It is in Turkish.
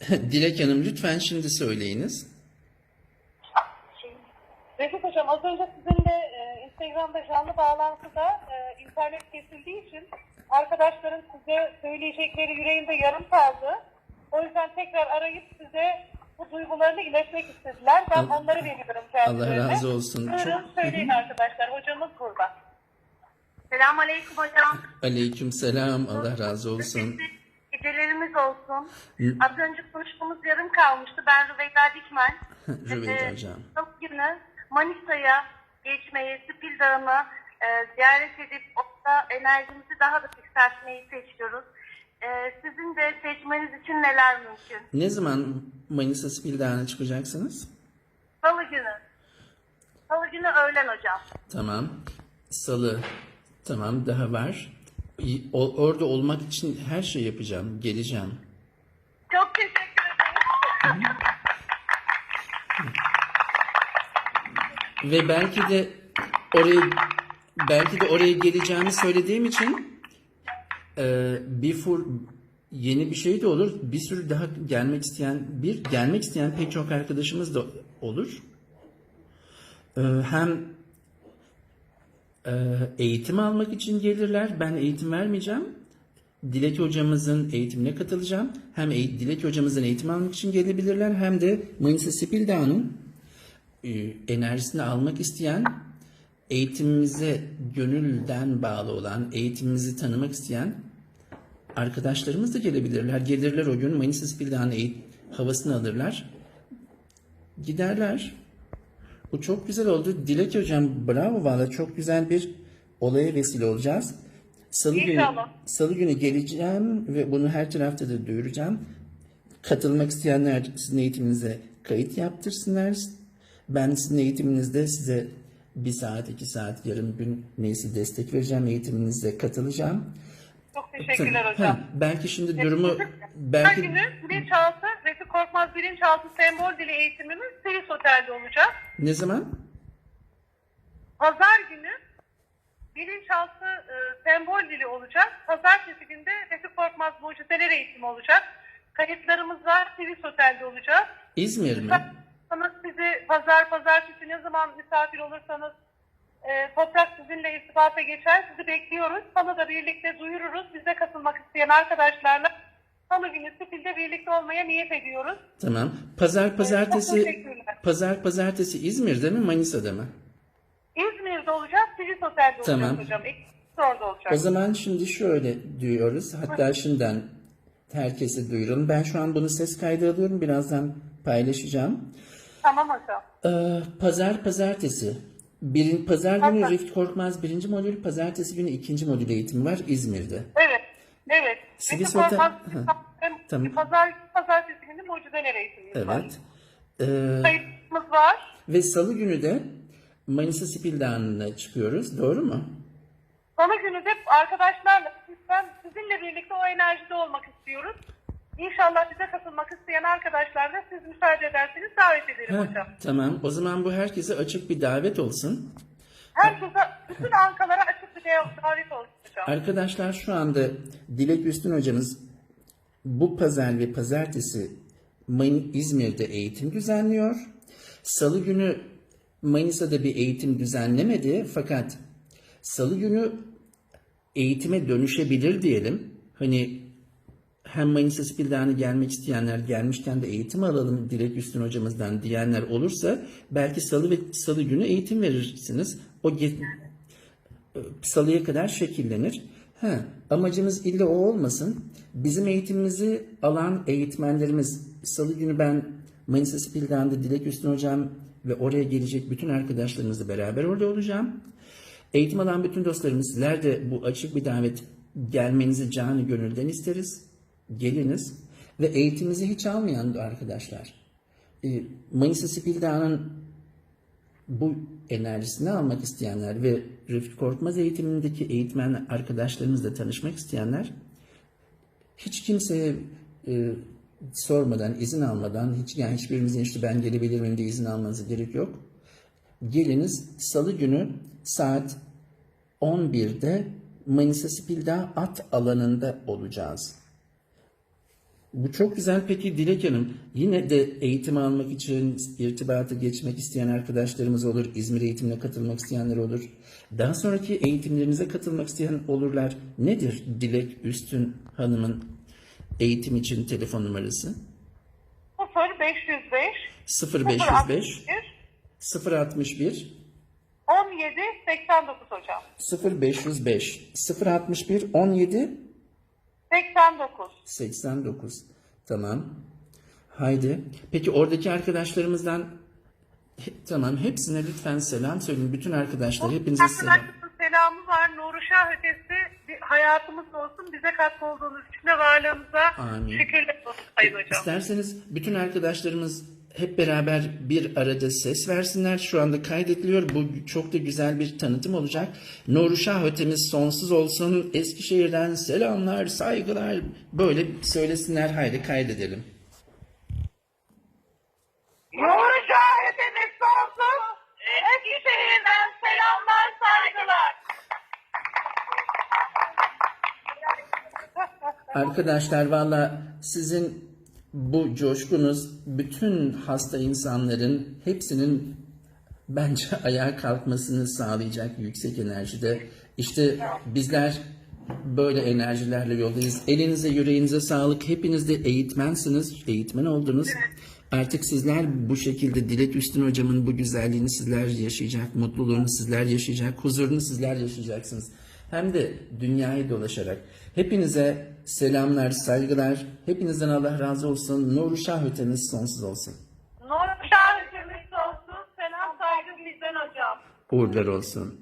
Dilek Hanım lütfen şimdi söyleyiniz. Refik Hocam az önce sizinle e, Instagram'da canlı bağlantıda e, internet kesildiği için arkadaşların size söyleyecekleri yüreğimde yarım kaldı. O yüzden tekrar arayıp size bu duygularını iletmek istediler. Ben Allah- onları veriyorum kendilerine. Allah razı olsun. Buyurun Çok- söyleyin arkadaşlar. Hocamız burada. Selamun Aleyküm hocam. Aleyküm selam. Allah razı olsun. Hı. Az önce konuşmamız yarım kalmıştı. Ben Rüveyda Dikmen. Rüveyda Ee, hocam. Salı günü Manisa'ya geçmeyi, Spil Dağı'nı e, ziyaret edip orada enerjimizi daha da yükseltmeyi seçiyoruz. Ee, sizin de seçmeniz için neler mümkün? Ne zaman Manisa Spil Dağı'na çıkacaksınız? Salı günü. Salı günü öğlen hocam. Tamam. Salı. Tamam daha var. Orada olmak için her şey yapacağım. Geleceğim. Çok teşekkür ederim. Ve belki de oraya belki de oraya geleceğimi söylediğim için e, bir fur yeni bir şey de olur. Bir sürü daha gelmek isteyen bir gelmek isteyen pek çok arkadaşımız da olur. E, hem e, eğitim almak için gelirler. Ben eğitim vermeyeceğim. Dilek hocamızın eğitimine katılacağım. Hem Dilek hocamızın eğitim almak için gelebilirler hem de Manisa Spil Dağı'nın e, enerjisini almak isteyen, eğitimimize gönülden bağlı olan, eğitimimizi tanımak isteyen arkadaşlarımız da gelebilirler. Gelirler o gün Manisa Spil'den eğit havasını alırlar. Giderler. Bu çok güzel oldu. Dilek hocam bravo valla çok güzel bir olaya vesile olacağız. Salı günü. Salı günü geleceğim ve bunu her tarafta da duyuracağım. Katılmak isteyenler sizin eğitiminize kayıt yaptırsınlar. Ben sizin eğitiminizde size bir saat, iki saat, yarım gün neyse destek vereceğim. Eğitiminize katılacağım. Çok teşekkürler hocam. Ha, belki şimdi durumu Her belki günü bilinçaltı, Refik Korkmaz bilinçaltı sembol dili eğitimimiz Silis Otel'de olacak. ne zaman? Pazar günü bilinçaltı e, sembol dili olacak. Pazartesi günde Refik Korkmaz mucizeler eğitimi olacak. Kayıtlarımız var. Sivis Otel'de olacak. İzmir mi? Sanız sizi pazar pazartesi ne zaman misafir olursanız e, toprak sizinle irtibata geçer. Sizi bekliyoruz. Salı da birlikte duyururuz. Bize katılmak isteyen arkadaşlarla Salı günü Sipil'de birlikte olmaya niyet ediyoruz. Tamam. Pazar Çok pazartesi teşekkürler. pazar pazartesi İzmir'de mi Manisa'da mı? İzmir'de olacak. Sivis Otel'de Tamam. olacak hocam. İkisi orada olacak. O zaman şimdi şöyle diyoruz. Hatta şimdiden herkese duyuralım. Ben şu an bunu ses kaydı alıyorum. Birazdan paylaşacağım. Tamam hocam. Ee, pazar pazartesi. Birin, pazar günü Pazar. Rift Korkmaz birinci modül, pazartesi günü ikinci modül eğitimi var İzmir'de. Evet. Evet. Otel- Korkmaz, Hı. Tamam. Pazar, pazartesi günü mucizeler eğitimimiz var. Evet. Ee, Kayıtımız var. ve salı günü de Manisa Spil Dağı'na çıkıyoruz. Doğru mu? Salı günü de arkadaşlarla ben sizinle birlikte o enerjide olmak istiyoruz. İnşallah bize katılmak isteyen arkadaşlar da siz müsaade ederseniz davet ederim Heh, hocam. tamam. O zaman bu herkese açık bir davet olsun. Herkese, bütün halkalara açık bir davet olsun hocam. Arkadaşlar şu anda Dilek Üstün hocamız bu pazar ve pazartesi Mayın İzmir'de eğitim düzenliyor. Salı günü Manisa'da bir eğitim düzenlemedi fakat salı günü eğitime dönüşebilir diyelim. Hani hem Manisa Spil'den gelmek isteyenler gelmişken de eğitim alalım Dilek Üstün hocamızdan diyenler olursa belki salı ve salı günü eğitim verirsiniz. O salıya kadar şekillenir. Ha, amacımız illa o olmasın. Bizim eğitimimizi alan eğitmenlerimiz salı günü ben Manisa Spil'den de Dilek Üstün hocam ve oraya gelecek bütün arkadaşlarımızla beraber orada olacağım. Eğitim alan bütün dostlarımız sizler de bu açık bir davet gelmenizi canı gönülden isteriz. Geliniz ve eğitimimizi hiç almayan da arkadaşlar. E, Manisa Dağı'nın bu enerjisini almak isteyenler ve Refik Korkmaz eğitimindeki eğitmen arkadaşlarımızla tanışmak isteyenler hiç kimseye e, sormadan, izin almadan, hiç yani hiçbirimizin işte ben gelebilir miyim diye izin almanıza gerek yok. Geliniz salı günü saat 11'de Manisa Spilda at alanında olacağız. Bu çok güzel. Peki Dilek Hanım, yine de eğitim almak için irtibatı geçmek isteyen arkadaşlarımız olur. İzmir eğitimine katılmak isteyenler olur. Daha sonraki eğitimlerinize katılmak isteyen olurlar. Nedir Dilek Üstün Hanım'ın eğitim için telefon numarası? 0 505 0505 061 061 17 89 hocam. 0505 061 17 89. 89. Tamam. Haydi. Peki oradaki arkadaşlarımızdan tamam hepsine lütfen selam söyleyin. Bütün arkadaşlar hepinize selam. Arkadaşımızın selamı var. Nuruşah ötesi hayatımız olsun. Bize katkı olduğunuz için de varlığınıza Amin. şükürler olsun Sayın Hocam. İsterseniz bütün arkadaşlarımız hep beraber bir arada ses versinler. Şu anda kaydediliyor. Bu çok da güzel bir tanıtım olacak. Nuruşah ötemiz sonsuz olsun. Eskişehir'den selamlar, saygılar. Böyle söylesinler. Haydi kaydedelim. Arkadaşlar valla sizin bu coşkunuz bütün hasta insanların hepsinin bence ayağa kalkmasını sağlayacak yüksek enerjide. İşte bizler böyle enerjilerle yoldayız. Elinize yüreğinize sağlık. Hepiniz de eğitmensiniz. Eğitmen oldunuz. Artık sizler bu şekilde Dilek Üstün hocamın bu güzelliğini sizler yaşayacak, mutluluğunu sizler yaşayacak, huzurunu sizler yaşayacaksınız. Hem de dünyayı dolaşarak. Hepinize selamlar, saygılar. Hepinizden Allah razı olsun. Nuru Şah öteniz sonsuz olsun. Nuri şahidimiz sonsuz. Selam saygı bizden hocam. Uğurlar olsun.